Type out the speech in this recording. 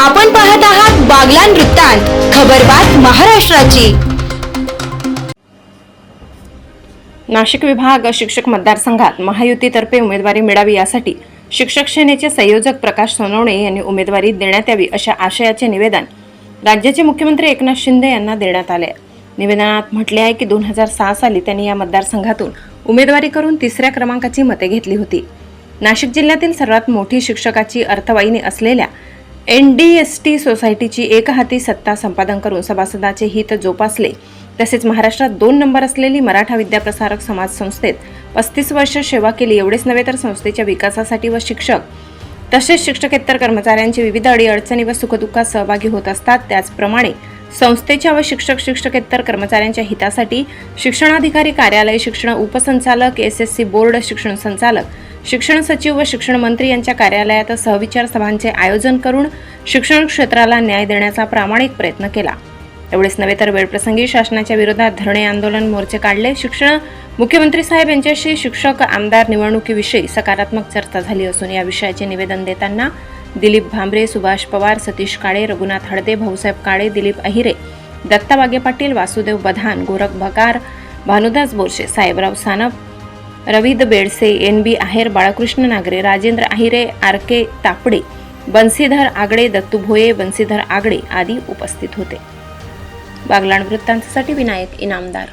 आपण पाहत आहात बागलान वृत्तांत खबरबात महाराष्ट्राची. नाशिक विभाग शिक्षक मतदारसंघात महायुतीतर्फे उमेदवारी मिळावी यासाठी शिक्षक सेनेचे संयोजक प्रकाश सोनवणे यांनी उमेदवारी देण्यात यावी अशा आशयाचे निवेदन राज्याचे मुख्यमंत्री एकनाथ शिंदे यांना देण्यात आले निवेदनात म्हटले आहे की दोन हजार सहा साली त्यांनी या मतदारसंघातून उमेदवारी करून तिसऱ्या क्रमांकाची मते घेतली होती. नाशिक जिल्ह्यातील सर्वात मोठी शिक्षकाची अर्थवाहिनी असलेल्या एन डी एस टी सोसायटीची एकहाती सत्ता संपादन करून सभासदाचे हित जोपासले. तसेच महाराष्ट्रात दोन नंबर असलेली मराठा विद्याप्रसारक समाज संस्थेत पस्तीस वर्ष सेवा केली एवढेच नव्हे तर संस्थेच्या विकासासाठी व शिक्षक तसेच शिक्षकेतर कर्मचाऱ्यांचे विविध अडीअडचणी व सुखदुःखात सहभागी होत असतात. त्याचप्रमाणे संस्थेच्या व शिक्षक शिक्षकेतर कर्मचाऱ्यांच्या हितासाठी शिक्षणाधिकारी कार्यालय शिक्षण उपसंचालक एस एस सी बोर्ड शिक्षण संचालक शिक्षण सचिव व शिक्षण मंत्री यांच्या कार्यालयात सहविचार सभांचे आयोजन करून शिक्षण क्षेत्राला न्याय देण्याचा प्रामाणिक प्रयत्न केला. एवढेच नव्हे तर वेळप्रसंगी शासनाच्या विरोधात धरणे आंदोलन मोर्चे काढले. शिक्षण मुख्यमंत्री साहेब यांच्याशी शिक्षक आमदार निवडणुकीविषयी सकारात्मक चर्चा झाली असून या विषयाचे निवेदन देताना दिलीप भांबरे सुभाष पवार सतीश काळे रघुनाथ हळदे भाऊसाहेब काळे दिलीप अहिरे दत्ता वागे Patil Vasudev Badhan Gorakh Bhakar Bhanudas Borshe Sahebrao Sanap Ravid Bedse N B Aher Balkrishna Nagre Rajendra Ahire R K Tapde Bansidhar Agde Dattu Bhoye Bansidhar Agde आदी उपस्थित होते. बागलाण वृत्तांसाठी विनायक इनामदार.